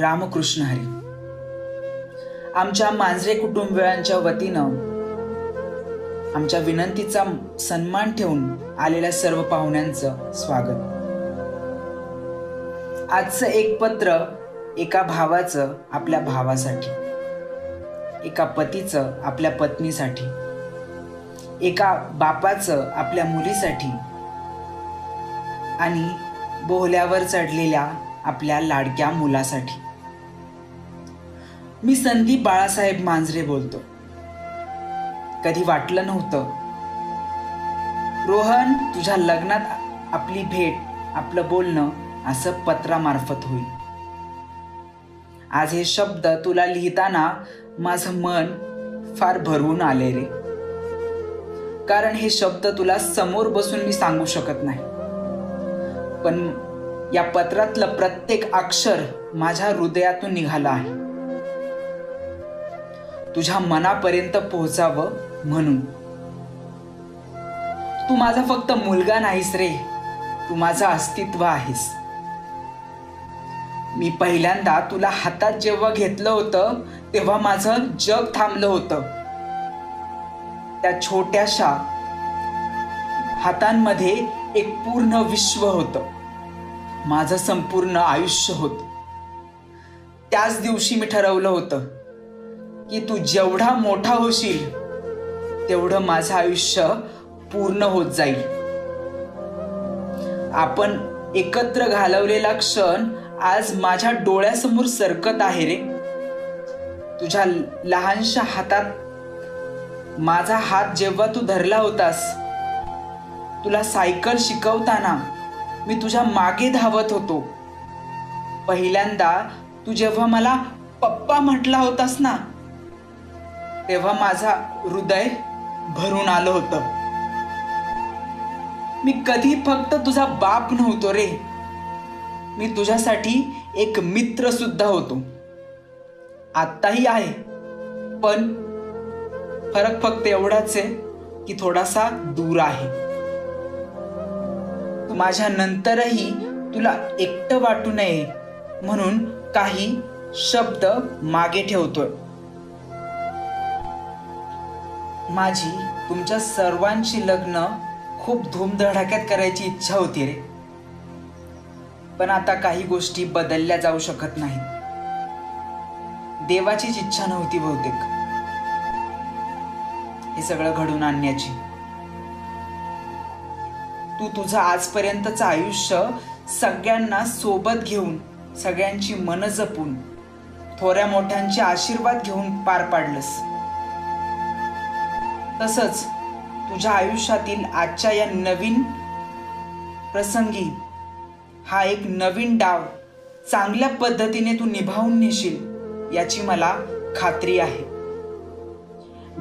रामकृष्ण हरी. आमच्या मांजरे कुटुंबियांच्या वतीनं आमच्या विनंतीचा सन्मान ठेवून आलेल्या सर्व पाहुण्यांचं स्वागत. आजचं एक पत्र एका भावाचं आपल्या भावासाठी. एका पतीचं आपल्या पत्नीसाठी. एका बापाचं आपल्या मुलीसाठी. आणि बोहल्यावर चढलेल्या आपल्या लाडक्या मुलासाठी. मी संदीप बाळासाहेब मांजरे बोलतो. कधी वाटलं नव्हतं. रोहन तुझ्या लग्नात आपली भेट आपलं बोलणं असं पत्रामार्फत होईल. आज हे शब्द तुला लिहिताना माझं मन फार भरवून आले रे. कारण हे शब्द तुला समोर बसून मी सांगू शकत नाही. पण या पत्रातलं प्रत्येक अक्षर माझ्या हृदयातून निघालं आहे. तुझ्या मनापर्यंत पोहोचावं म्हणून. तू माझा फक्त मुलगा नाहीस रे. तू माझं अस्तित्व आहेस. मी पहिल्यांदा तुला हातात जेव्हा घेतलं होतं तेव्हा माझं जग थांबलं होतं. त्या छोट्याशा हातांमध्ये एक पूर्ण विश्व होतं. माझं संपूर्ण आयुष्य होत. त्याच दिवशी मी ठरवलं होतं की तू जेवढा मोठा होशील तेवढं माझं आयुष्य पूर्ण होत जाईल. आपण एकत्र घालवलेला क्षण आज माझ्या डोळ्यासमोर सरकत आहे रे. तुझ्या लहानशा हातात माझा हात जेव्हा तू धरला होतास तुला सायकल शिकवताना मी तुझ्या मागे धावत होतो. पहिल्यांदा तू जेव्हा मला पप्पा म्हटला होतास ना तेव्हा माझा हृदय भरून आलं होतं. मी कधी फक्त तुझा बाप नव्हतो रे. मी तुझ्यासाठी एक मित्र सुद्धा होतो. आत्ताही आहे पण फरक फक्त एवढाच आहे की थोडासा दूर आहे. तू माझ्या नंतरही तुला एकटं वाटू नये म्हणून काही शब्द मागे ठेवतोय. माझी तुमच्या सर्वांची लग्न खूप धूमधडाक्यात करायची इच्छा होती रे. पण आता काही गोष्टी बदलल्या जाऊ शकत नाहीत. देवाचीच इच्छा नव्हती बहुतेक. हे सगळं घडून आणण्याची. तू तुझं आजपर्यंतचं आयुष्य सगळ्यांना सोबत घेऊन सगळ्यांची मन जपून थोड्या मोठ्यांचे आशीर्वाद घेऊन पार पाडलंस. तसंच तुझ्या आयुष्यातील आजच्या या नवीन प्रसंगी हा एक नवीन डाव चांगल्या पद्धतीने तू निभावून नेशील याची मला खात्री आहे.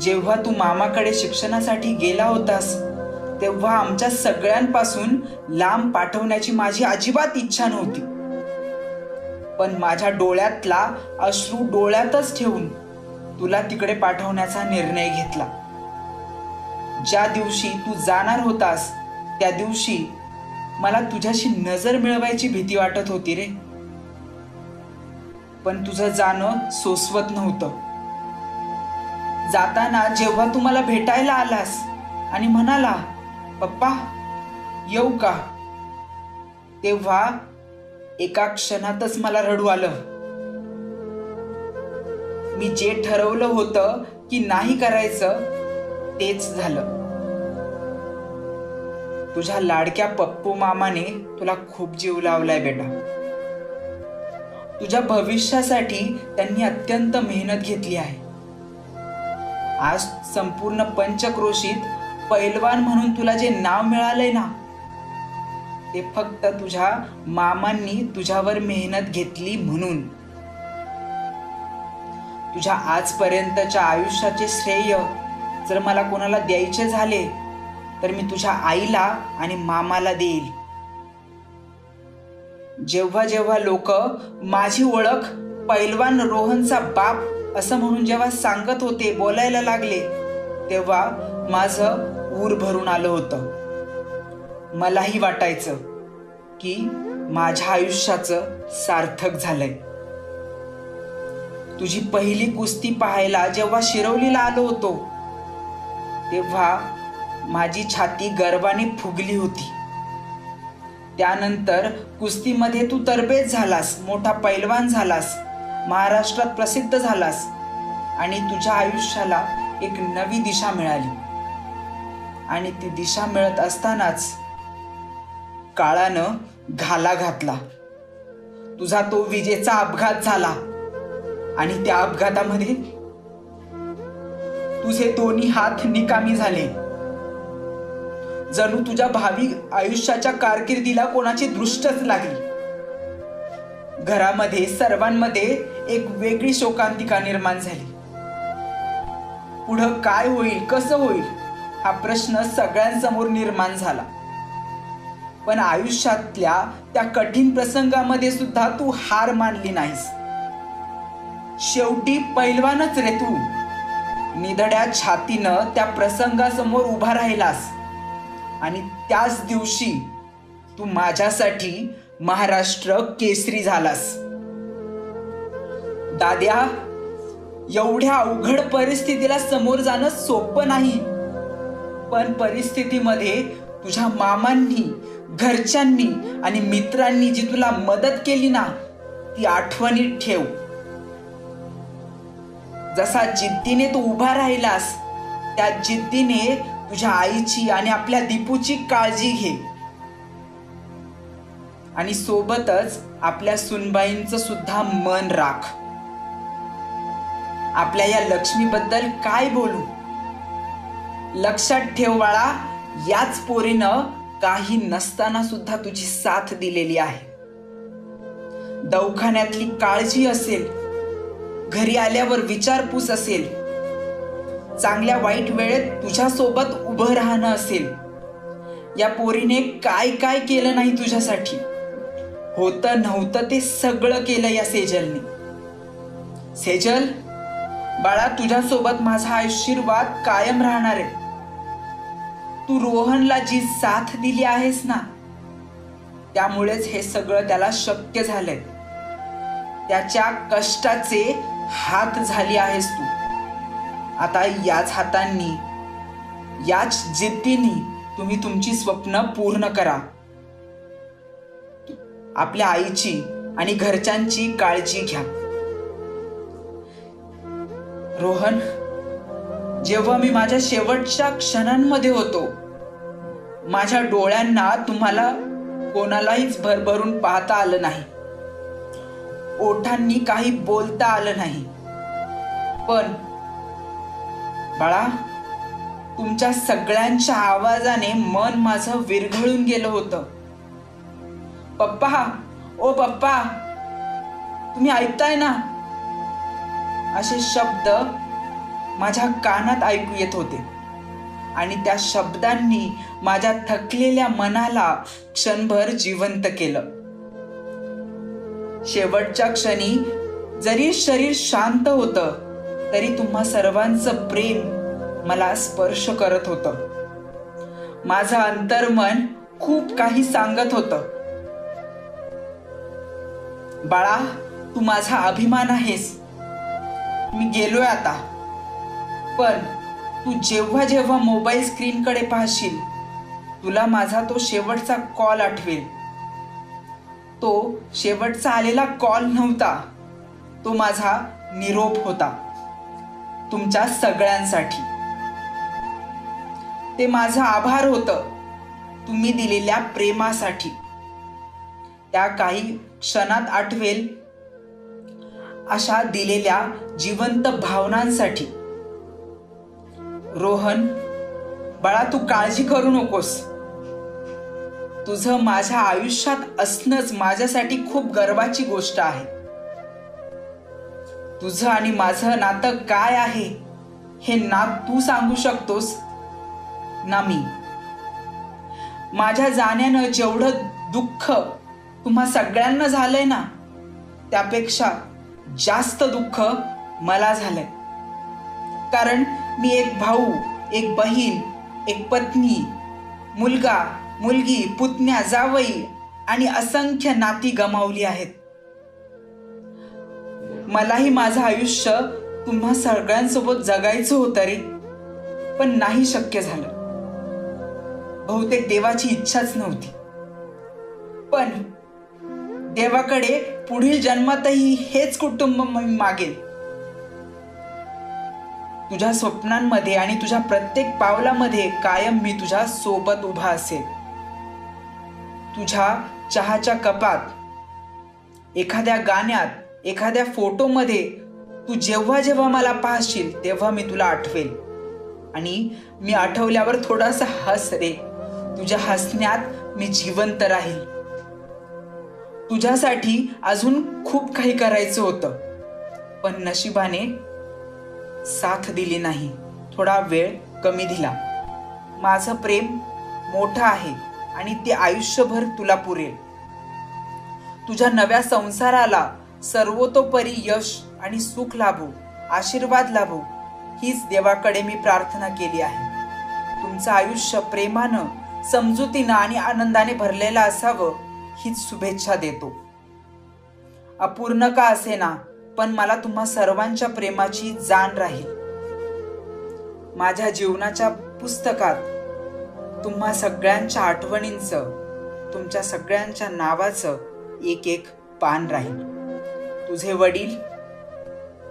जेव्हा तू मामाकडे शिक्षणासाठी गेला होतास तेव्हा आमच्या सगळ्यांपासून लांब पाठवण्याची माझी अजिबात इच्छा नव्हती. पण माझ्या डोळ्यातला अश्रू डोळ्यातच ठेवून तुला तिकडे पाठवण्याचा निर्णय घेतला. ज्या दिवशी तू जाणार होतास त्या दिवशी मला तुझ्याशी नजर मिळवायची भीती वाटत होती रे. पण तुझं जाणं सोसवत नव्हतं. जाताना जेव्हा तू मला भेटायला आलास आणि म्हणाला पप्पा येऊ का? तेव्हा एका क्षणातच मला रडू आलं. मी जे ठरवलं होतं की नाही करायचं तेच झालं. तुझ्या लाडक्या पप्पू मामाने तुला खूप जीव लावलाय बेटा. तुझ्या भविष्यासाठी त्यांनी अत्यंत मेहनत घेतली आहे. आज संपूर्ण पंचक्रोशीत पैलवान म्हणून तुला जे नाव मिळालंय ना ते फक्त तुझ्या मामांनी तुझ्यावर मेहनत घेतली म्हणून. तुझ्या आजपर्यंतच्या आयुष्याचे श्रेय जर मला कोणाला द्यायचे झाले तर मी तुझ्या आईला आणि मामाला देईल. जेव्हा जेव्हा लोक माझी ओळख पैलवान रोहनचा बाप असं म्हणून जेव्हा सांगत होते बोलायला लागले तेव्हा माझं ऊर भरून आलं होतं. मलाही वाटायचं की माझ्या आयुष्याचं सार्थक झालंय. तुझी पहिली कुस्ती पाहायला जेव्हा शिरवलीला आलो होतो तेव्हा माझी छाती गर्वाने फुगली होती. त्यानंतर कुस्तीमध्ये तू तरबेज झालास मोठा पैलवान झालास महाराष्ट्रात प्रसिद्ध झालास आणि तुझ्या आयुष्याला एक नवी दिशा मिळाली. आणि ती दिशा मिळत असतानाच काळानं घाला घातला. तुझा तो विजेचा अपघात झाला आणि त्या अपघातामध्ये तुझे दोन्ही हात निकामी झाले. जणू तुझ्या भावी आयुष्याच्या कारकिर्दीला कोणाची दृष्टच लागली. घरामध्ये सर्वांमध्ये एक वेगळी शोकांतिका निर्माण झाली. पुढं काय होईल कसं होईल हा प्रश्न सगळ्यांसमोर निर्माण झाला. पण आयुष्यातल्या त्या कठीण प्रसंगामध्ये सुद्धा तू हार मानली नाहीस. शेवटी पैलवानच रे तू. निधड्या छातीनं त्या प्रसंगासमोर उभा राहिलास. आणि त्याच दिवशी तू माझ्यासाठी महाराष्ट्र केसरी झालास. दाद्या एवढ्या अवघड परिस्थितीला समोर जाणं सोपं नाही. पण परिस्थितीमध्ये तुझ्या मामांनी घरच्यांनी आणि मित्रांनी जी तुला मदत केली ना ती आठवणीत ठेव. जसा जिद्दीने तू उभा राहिलास त्या जिद्दीने तुझ्या आईची आणि आपल्या दीपूची काळजी घे. आणि सोबतच आपल्या सुनबाईंचं सुद्धा मन राख. आपल्या या लक्ष्मीबद्दल काय बोलू? लक्षात ठेव बाळा याच पोरीनं काही नसताना सुद्धा तुझी साथ दिलेली आहे. दवाखान्यातली काळजी असेल घरी आल्यावर विचारपूस असेल. चांगल्या वाईट वेळेत तुझ्या सोबत उभं राहणं असेल. या पोरीने काय काय केलं नाही तुझ्यासाठी? होतं नव्हतं ते सगळं केलं या सेजलने. सेजल बाळा तुझ्यासोबत माझा आशीर्वाद कायम राहणार आहे. तू रोहनला जी साथ दिली आहेस ना त्यामुळेच हे सगळं त्याला शक्य झालंय. त्याच्या कष्टाचे हात झाली आहेस तू. आता याच हातांनी याच जिद्दीनी तुम्ही तुमची स्वप्न पूर्ण करा. आपल्या आईची आणि घरच्यांची काळजी घ्या. रोहन जेव्हा मी माझ्या शेवटच्या क्षणांमध्ये होतो माझ्या डोळ्यांना तुम्हाला कोणालाहीच भरभरून पाहता आलं नाही. ओठांनी काही बोलता आलं नाही. पण बाळा तुमच्या सगळ्यांच्या आवाजाने मन माझं विरघळून गेलं होतं. पप्पा ओ पप्पा तुम्ही ऐकताय ना? असे शब्द माझ्या कानात ऐकू येत होते. आणि त्या शब्दांनी माझ्या थकलेल्या मनाला क्षणभर जिवंत केलं. शेवटच्या क्षणी जरी शरीर शांत होतं तरी तुम्हा सर्वांचं प्रेम मला स्पर्श करत होतं. माझं अंतर्मन खूप काही सांगत होतं. बाळा तू माझा अभिमान आहेस. मी गेलोय आता. पण तू जेव्हा जेव्हा मोबाईल स्क्रीनकडे पाहशील तुला माझा तो शेवटचा कॉल आठवेल. तो शेवटचा आलेला कॉल नव्हता. तो माझा निरोप होता. तुमच्या सगळ्यांसाठी. ते माझं आभार होतं. तुम्ही दिलेल्या प्रेमासाठी. त्या काही क्षणात आठवेल अशा दिलेल्या जिवंत भावनांसाठी. रोहन बाळा तू काळजी करू नकोस. तुझं माझ्या आयुष्यात असणंच माझ्यासाठी खूप गर्वाची गोष्ट आहे. तुझं आणि माझं नातं काय आहे हे ना तू सांगू शकतोस ना मी. माझ्या जाण्यानं जेवढं दुःख तुम्हा सगळ्यांना झालंय ना त्यापेक्षा जास्त दुःख मला झालंय. कारण मी एक भाऊ एक बहीण एक पत्नी मुलगा मुलगी पुतण्या जावई आणि असंख्य नाती गमावली आहेत. मलाही माझं आयुष्य तुम्हा सगळ्यांसोबत जगायचं होतं रे पण नाही शक्य झालं. बहुतेक देवाची इच्छाच नव्हती. पण देवाकडे पुढील जन्मातही हेच कुटुंब मी मागेल. तुझ्या स्वप्नांमध्ये आणि तुझ्या प्रत्येक पावलामध्ये कायम मी तुझ्या सोबत उभा असेल. तुझ्या चहाच्या कपात. एखाद्या गाण्यात एखाद्या फोटोमध्ये तू जेव्हा जेव्हा मला पाहशील तेव्हा मी तुला आठवेल. आणि मी आठवल्यावर थोडासा हस रे. तुझ्या हसण्यात मी जिवंत राहील. तुझ्यासाठी अजून खूप काही करायचं होतं. पण नशिबाने साथ दिली नाही. थोडा वेळ कमी दिला. माझं प्रेम मोठं आहे. आणि ते आयुष्यभर तुला पुरेल. तुझ्या नव्या संसाराला सर्वतोपरी यश आणि सुख लाभो आशीर्वाद लाभो हीच देवाकडे मी प्रार्थना केली आहे. तुमचं आयुष्य प्रेमानं समजुतीनं आणि आनंदाने भरलेलं असावं हीच शुभेच्छा देतो. अपूर्ण का असेना पण मला तुम्हा सर्वांच्या प्रेमाची जाण राहील. माझ्या जीवनाच्या पुस्तकात तुम्हा सगळ्यांच्या आठवणींचं तुमच्या सगळ्यांच्या नावाचं एक एक पान राहील. तुझे वडील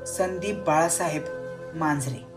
संदीप बाळासाहेब मांजरे.